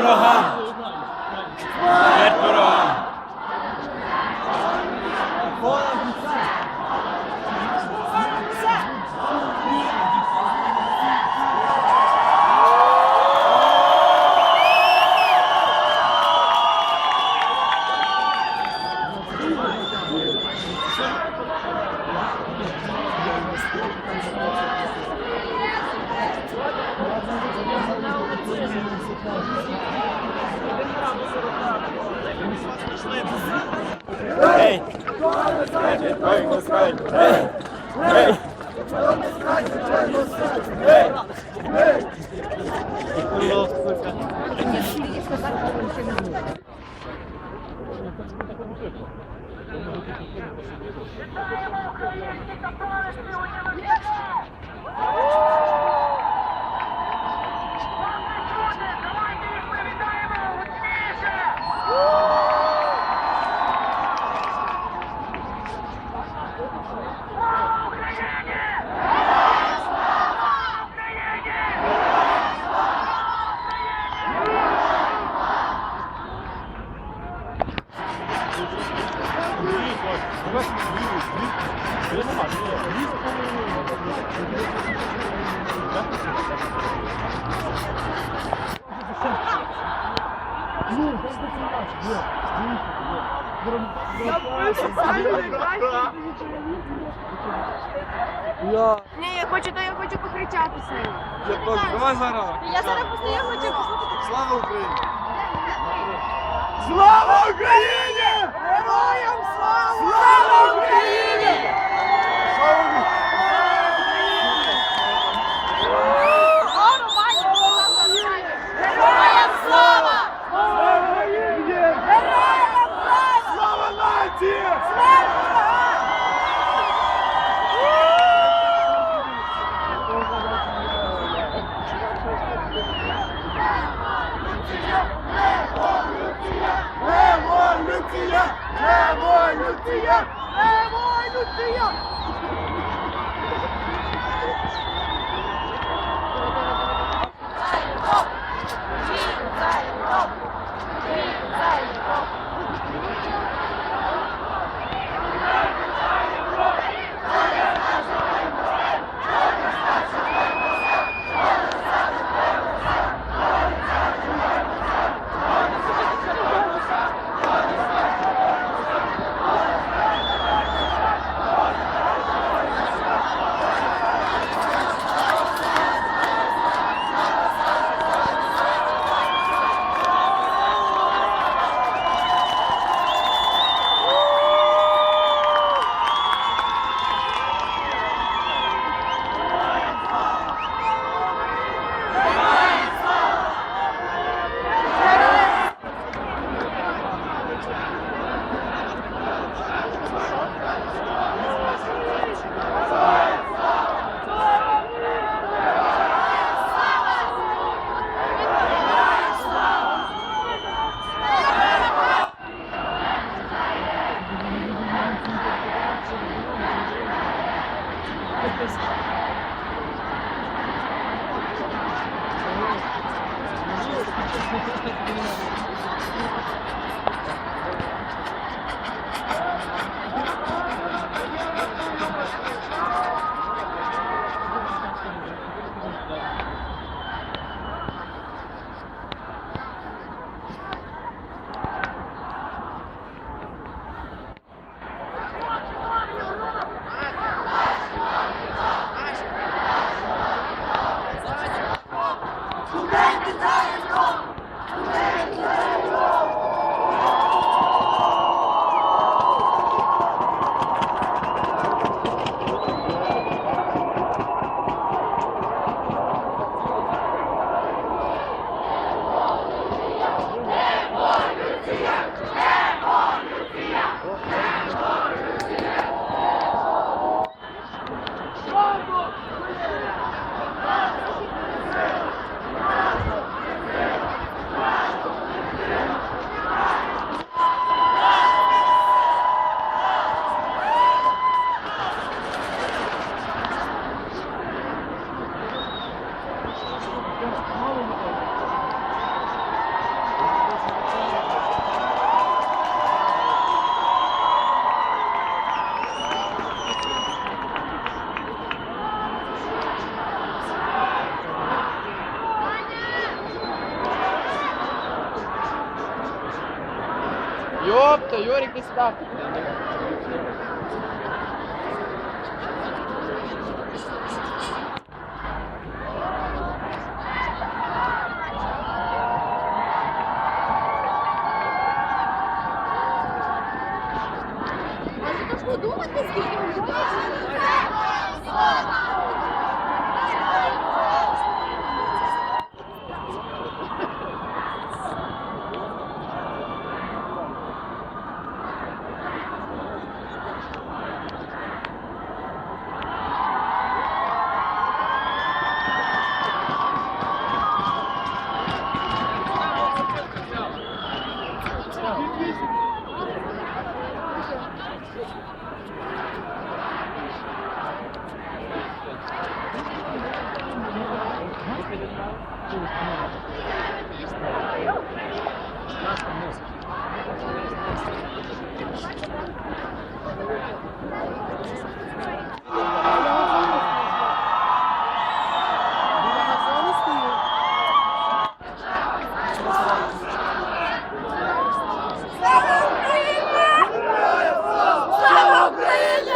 哈。Ей! Ей, пускай! Ей! Ей! Ні, я хочу, то я хочу покричатися. Я теж. Давай зараз. Я зараз постою, хочу послухати. Слава Україні! Слава Україні! Йопта, Йорик, не сюда. Подумати, скільки ви Слава Україні!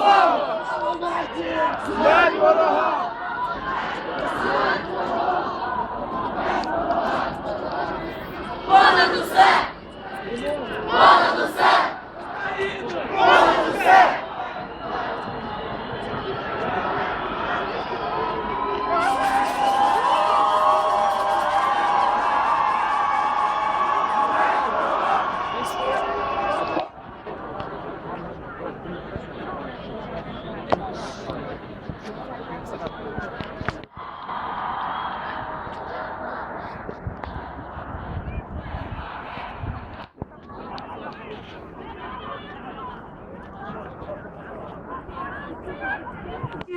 Слава Україні! Смерть ворога! Понад усе! Понад усе! Понад усе!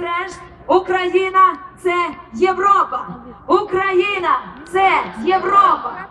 Решт, Україна це Європа. Україна це Європа.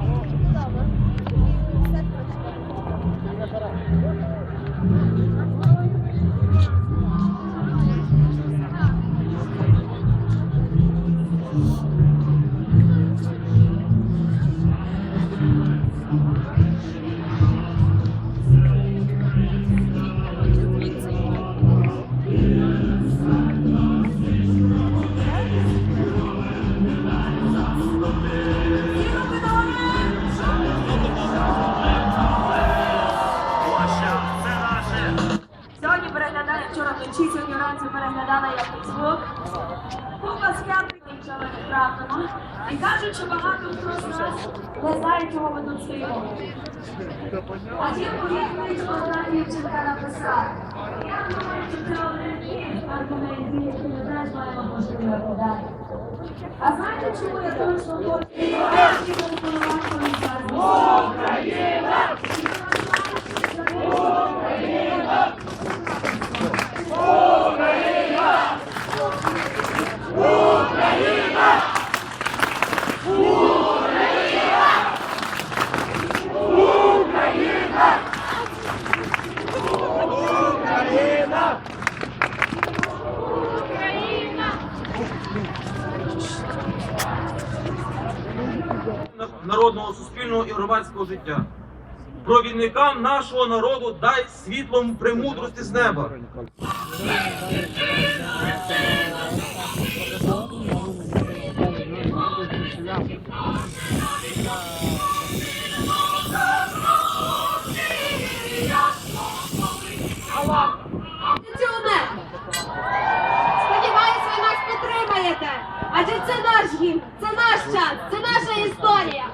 А тільки відповідь одна дівчинка написала. Я думаю, що це один із аргументів, які ми теж маємо можливо дати. А знаєте, чому я точно хочу? Україна! Народного суспільного і громадського життя. Провідникам нашого народу дай світлом премудрості з неба. Пенсіонер! Адже це наш гімн, це наш час, це наша історія.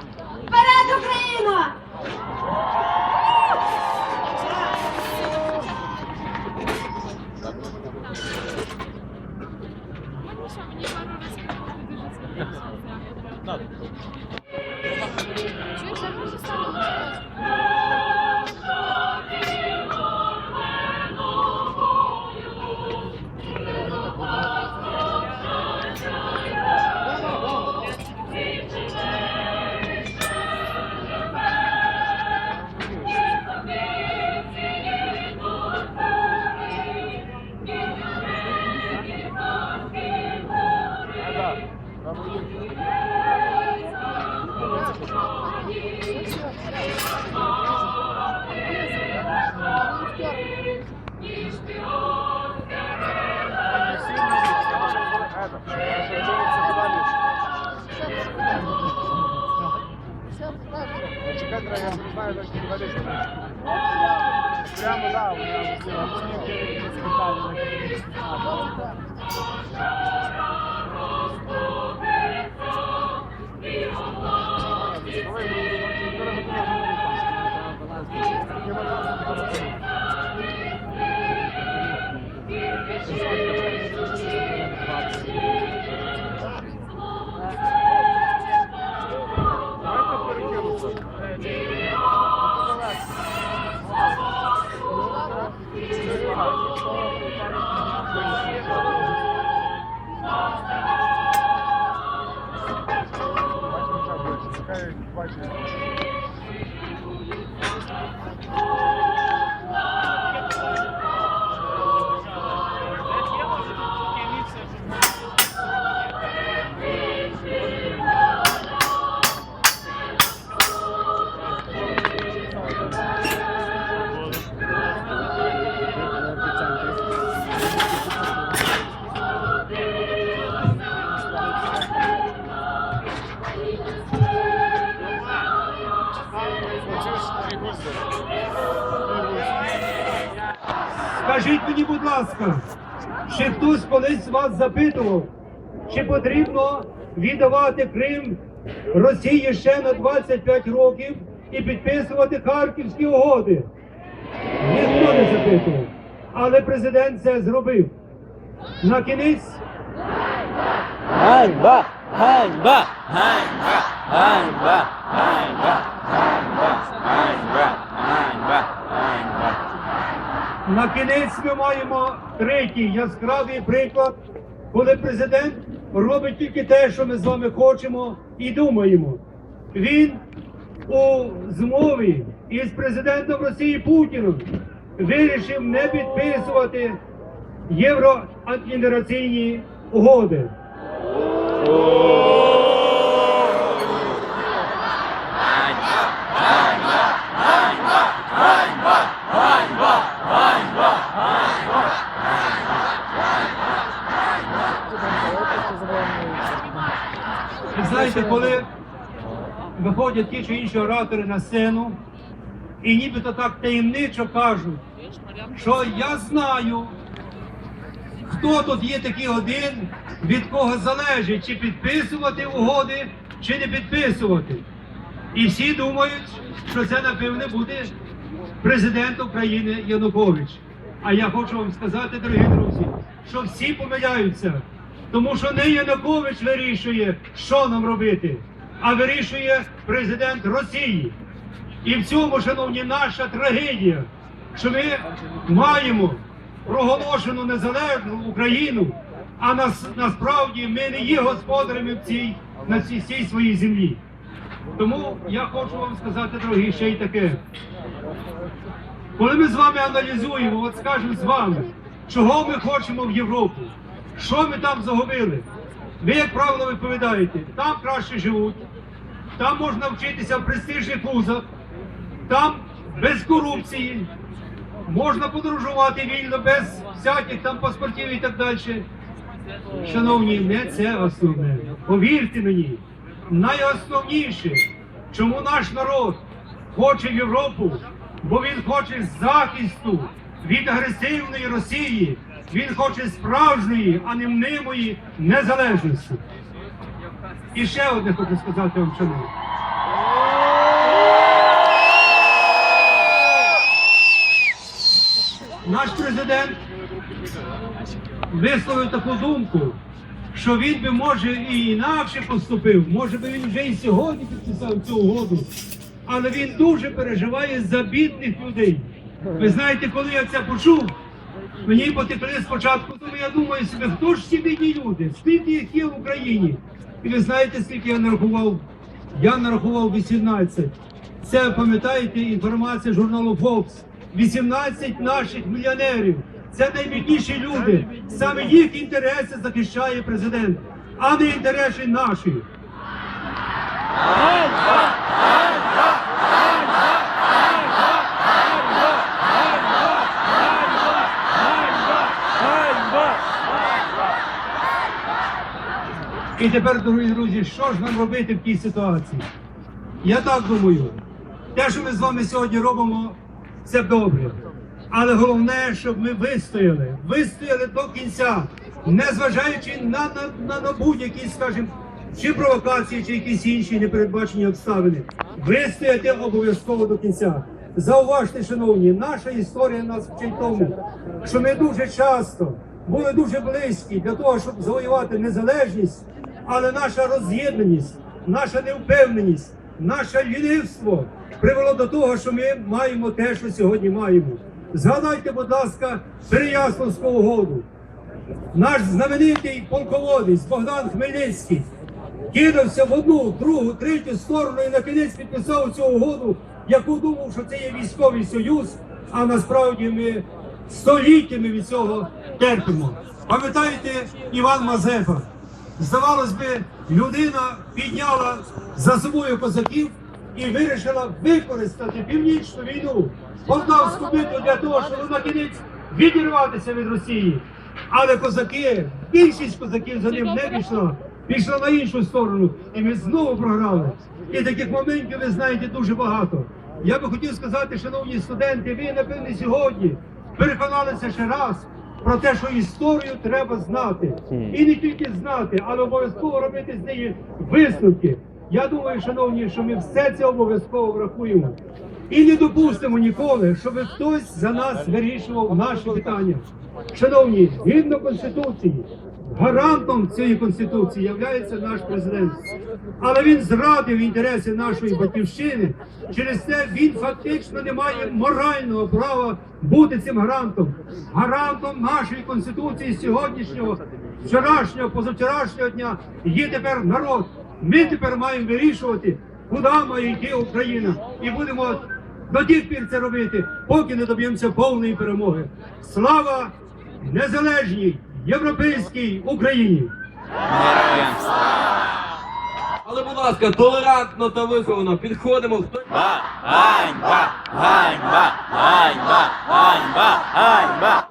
Вперед, Україна! Yeah, I'm ласка, чи хтось колись вас запитував, чи потрібно віддавати Крим Росії ще на 25 років і підписувати харківські угоди? Ніхто не запитував, але президент це зробив. На кінець. Ганьба! Ганьба! Ганьба! Ганьба! Ганьба! Ганьба! Ганьба! На кінець ми маємо третій яскравий приклад, коли президент робить тільки те, що ми з вами хочемо і думаємо. Він у змові із президентом Росії Путіном вирішив не підписувати євроінтеграційні угоди. Ви знаєте, коли виходять ті чи інші оратори на сцену і нібито так таємничо кажуть, що я знаю, хто тут є такий один, від кого залежить, чи підписувати угоди, чи не підписувати. І всі думають, що це, напевне, буде президент України Янукович. А я хочу вам сказати, дорогі друзі, що всі помиляються, тому що не Янукович вирішує, що нам робити, а вирішує президент Росії. І в цьому, шановні, наша трагедія, що ми маємо проголошену незалежну Україну, а нас, насправді ми не є господарями в цій, на цій, цій своїй землі. Тому я хочу вам сказати, дорогі, ще й таке. Коли ми з вами аналізуємо, от скажемо з вами, чого ми хочемо в Європу, що ми там загубили, ви, як правило, відповідаєте, там краще живуть, там можна вчитися в престижних вузах, там без корупції, можна подорожувати вільно, без всяких там паспортів і так далі. Шановні, не це основне. Повірте мені, найосновніше, чому наш народ хоче Європу, бо він хоче захисту від агресивної Росії, він хоче справжньої, а не мнимої незалежності. І ще одне хочу сказати вам, шановні. Наш президент висловив таку думку, що він би може і інакше поступив, може би він вже і сьогодні підписав цю угоду, але він дуже переживає за бідних людей. Ви знаєте, коли я це почув, мені потекли спочатку, тому я думаю собі, хто ж ці бідні люди, скільки їх є в Україні? І ви знаєте, скільки я нарахував? Я нарахував 18. Це пам'ятаєте інформація журналу Forbes. 18 наших мільйонерів. Це найбідніші люди. Саме їх інтереси захищає президент, а не інтереси наші. І тепер, дорогі друзі, що ж нам робити в тій ситуації? Я так думаю, те, що ми з вами сьогодні робимо, це добре. Але головне, щоб ми вистояли, вистояли до кінця, незважаючи на, на, на, на будь-які, скажімо, чи провокації, чи якісь інші непередбачені обставини. Вистояти обов'язково до кінця. Зауважте, шановні, наша історія нас вчить тому, що ми дуже часто були дуже близькі для того, щоб завоювати незалежність, але наша роз'єднаність, наша невпевненість, наше лінивство привело до того, що ми маємо те, що сьогодні маємо. Згадайте, будь ласка, Переяславську угоду. Наш знаменитий полководець Богдан Хмельницький кидався в одну, другу, третю сторону і на кінець підписав цю угоду, яку думав, що це є військовий союз, а насправді ми століттями від цього терпимо. Пам'ятаєте Іван Мазепа? Здавалось би, людина підняла за собою козаків і вирішила використати північну війну, Полтавську битву для того, щоб на кінець відірватися від Росії. Але козаки, більшість козаків за ним не пішла, пішла на іншу сторону, і ми знову програли. І таких моментів ви знаєте дуже багато. Я би хотів сказати, шановні студенти, ви напевне сьогодні переконалися ще раз про те, що історію треба знати. І не тільки знати, але обов'язково робити з неї висновки. Я думаю, шановні, що ми все це обов'язково врахуємо. І не допустимо ніколи, щоб хтось за нас вирішував наші питання. Шановні, згідно Конституції, гарантом цієї Конституції є наш президент. Але він зрадив інтереси нашої батьківщини. Через це він фактично не має морального права бути цим гарантом. Гарантом нашої Конституції сьогоднішнього, вчорашнього, позавчорашнього дня є тепер народ. Ми тепер маємо вирішувати, куди має йти Україна. І будемо до тих пір це робити, поки не доб'ємося повної перемоги. Слава незалежній європейській Україні! Але, будь ласка, толерантно та виховано підходимо. Хто! Ганьба! Ганьба! Ганьба! Ганьба! Ганьба!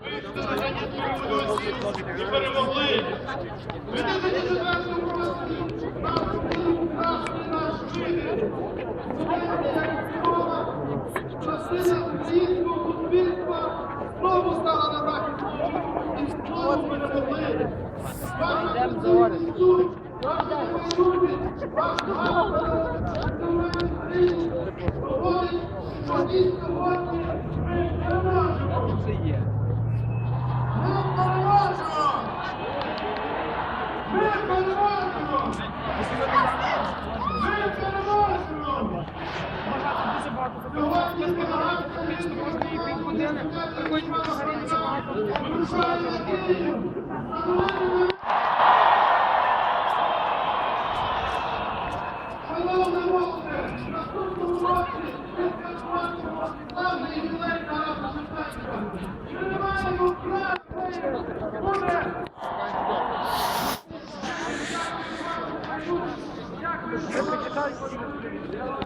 Дякую.